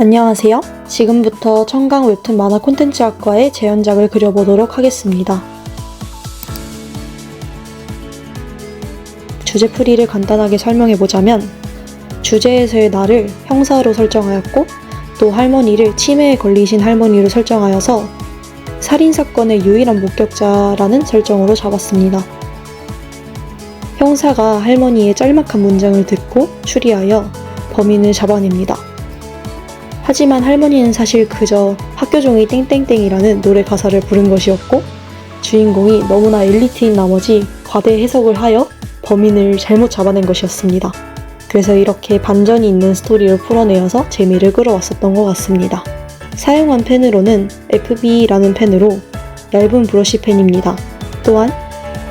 안녕하세요. 지금부터 청강 웹툰 만화 콘텐츠학과의 재현작을 그려보도록 하겠습니다. 주제풀이를 간단하게 설명해보자면 주제에서의 나를 형사로 설정하였고 또 할머니를 치매에 걸리신 할머니로 설정하여서 살인사건의 유일한 목격자라는 설정으로 잡았습니다. 형사가 할머니의 짤막한 문장을 듣고 추리하여 범인을 잡아냅니다. 하지만 할머니는 사실 그저 학교 종이 땡땡땡이라는 노래 가사를 부른 것이었고 주인공이 너무나 엘리트인 나머지 과대 해석을 하여 범인을 잘못 잡아낸 것이었습니다. 그래서 이렇게 반전이 있는 스토리를 풀어내어서 재미를 끌어왔었던 것 같습니다. 사용한 펜으로는 FB라는 펜으로 얇은 브러쉬 펜입니다. 또한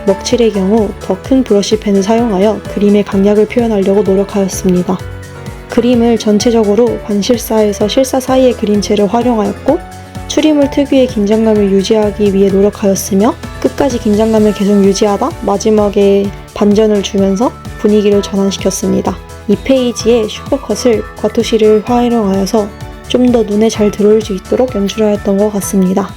먹칠의 경우 더 큰 브러쉬 펜을 사용하여 그림의 강약을 표현하려고 노력하였습니다. 그림을 전체적으로 반실사에서 실사 사이의 그림체를 활용하였고 추리물 특유의 긴장감을 유지하기 위해 노력하였으며 끝까지 긴장감을 계속 유지하다 마지막에 반전을 주면서 분위기를 전환시켰습니다. 이 페이지에 슈퍼컷을 과토시를 활용하여서 좀 더 눈에 잘 들어올 수 있도록 연출하였던 것 같습니다.